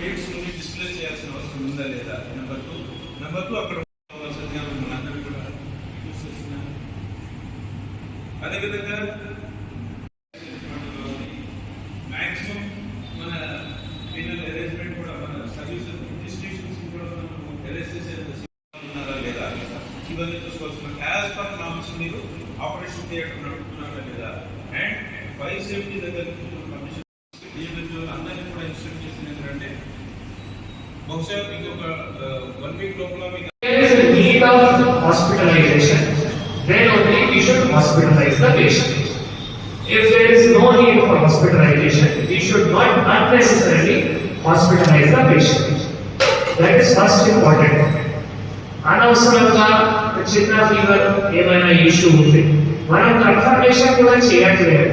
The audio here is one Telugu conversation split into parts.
రేట్స్ నుండి డిస్ప్లే చేయాల్సిన అవసరం ఉందా లేదా? నెంబర్ టూ నెంబర్ టూ అక్కడ సత్యాలు మిమ్మల్ని కూడా చూస్తున్నాను అదేవిధంగా మ్యాక్సిమం మన పిల్లల అరేంజ్మెంట్ కూడా మన సర్వీస్ ఇన్స్టిట్యూషన్స్ కూడా అరేంజ్ చేసే ఉన్నారా లేదా? ఇవన్నీ చూసుకోవాల్సిన యాజ్ పర్ నామ్స్ మీరు ఆపరేషన్ థియేటర్ నడుపుతున్నారా లేదా? అండ్ ఫైర్ సేఫ్టీ దగ్గర బహుశా ఇంకొక వన్ వీక్ లోపల మీకు there is a need of hospitalization, then only we should hospitalize the patient. If there is no need for hospitalization, we should not unnecessarily hospitalize the patient. That is first important. అనవసరంగా చిన్న ఫీవర్ ఏమైనా ఇష్యూ ఉంది మనం కన్ఫర్మేషన్ కూడా చేయట్లేదు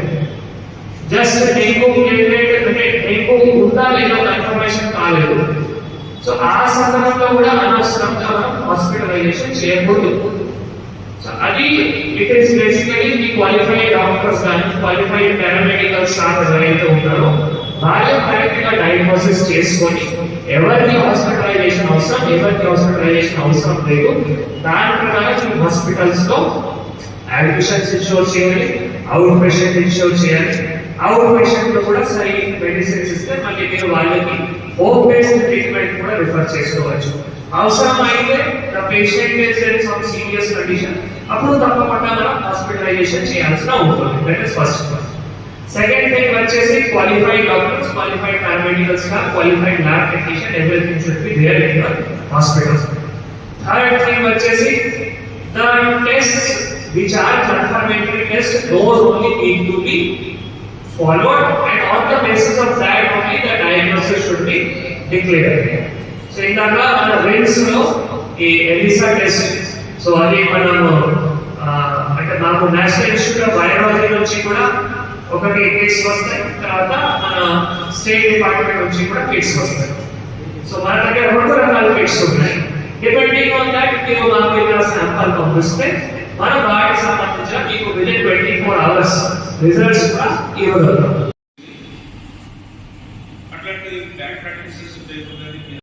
జస్ట్ డెంగ్యూ ప్లేట్లెట్ అంటే డెంగ్యూ ఉందా లేదా కన్ఫర్మేషన్ కాలేదు సో ఆ సందర్భంలో కూడా అనవసరంగా హాస్పిటలైజేషన్ చేయకూడదు. సో అది ఇట్ ఈస్ బేసికలీ మీ క్వాలిఫైడ్ డాక్టర్స్ కానీ క్వాలిఫైడ్ పారామెడికల్ స్టాఫ్ ఎవరైతే ఉంటారో వాళ్ళు కరెక్ట్గా డయాగ్నోసిస్ చేసుకొని ఎవరికి హాస్పిటలైజేషన్ అవసరం ఎవరికి హాస్పిటలైజేషన్ అవసరం లేదు దాని ప్రకారం హాస్పిటల్స్లో అడ్మిషన్స్ ఇన్షూర్ చేయాలి అవుట్ పేషెంట్ ఇన్షూర్ చేయాలి. అవుట్ పేషెంట్ లో కూడా సరి మెడిసిన్స్ ఇస్తే మళ్ళీ మీరు వాళ్ళకి హోమ్ బేస్డ్ ట్రీట్మెంట్ కూడా రిఫర్ చేసుకోవచ్చు అవసరం అయితే the patient is in some serious condition అప్పుడు తప్పకుండా మనం హాస్పిటలైజేషన్ చేయాల్సిన ఉంటుంది that is first second thing వచ్చేసి qualified doctors qualified paramedical staff qualified lab technician everything should be there in your hospital third thing వచ్చేసి the tests which are confirmatory tests those only need to be followed and on the basis of that only the diagnosis should be declared. So ఇందాక మన రిమ్స్లో ఈ ఎలిసా టెస్ట్ సో అది మనము అంటే మాకు నేషనల్ ఇన్స్టిట్యూట్ ఆఫ్ బయాలజీ నుంచి కూడా ఒకటి కిట్స్ వస్తాయి. తర్వాత మన స్టేట్ డిపార్ట్మెంట్ నుంచి కూడా కిట్స్ వస్తాయి. సో మన దగ్గర రెండు రకాల కిట్స్ ఉన్నాయి. డిపెండింగ్ ఆన్ దాట్ మీరు మాకు ఇక్కడ శాంపల్ పంపిస్తే మన వాటికి సంబంధించిన మీకు within twenty four hours results కూడా ఇవ్వగలుగుతాం అట్లాంటి బ్యాంక్ ప్రాక్టీసెస్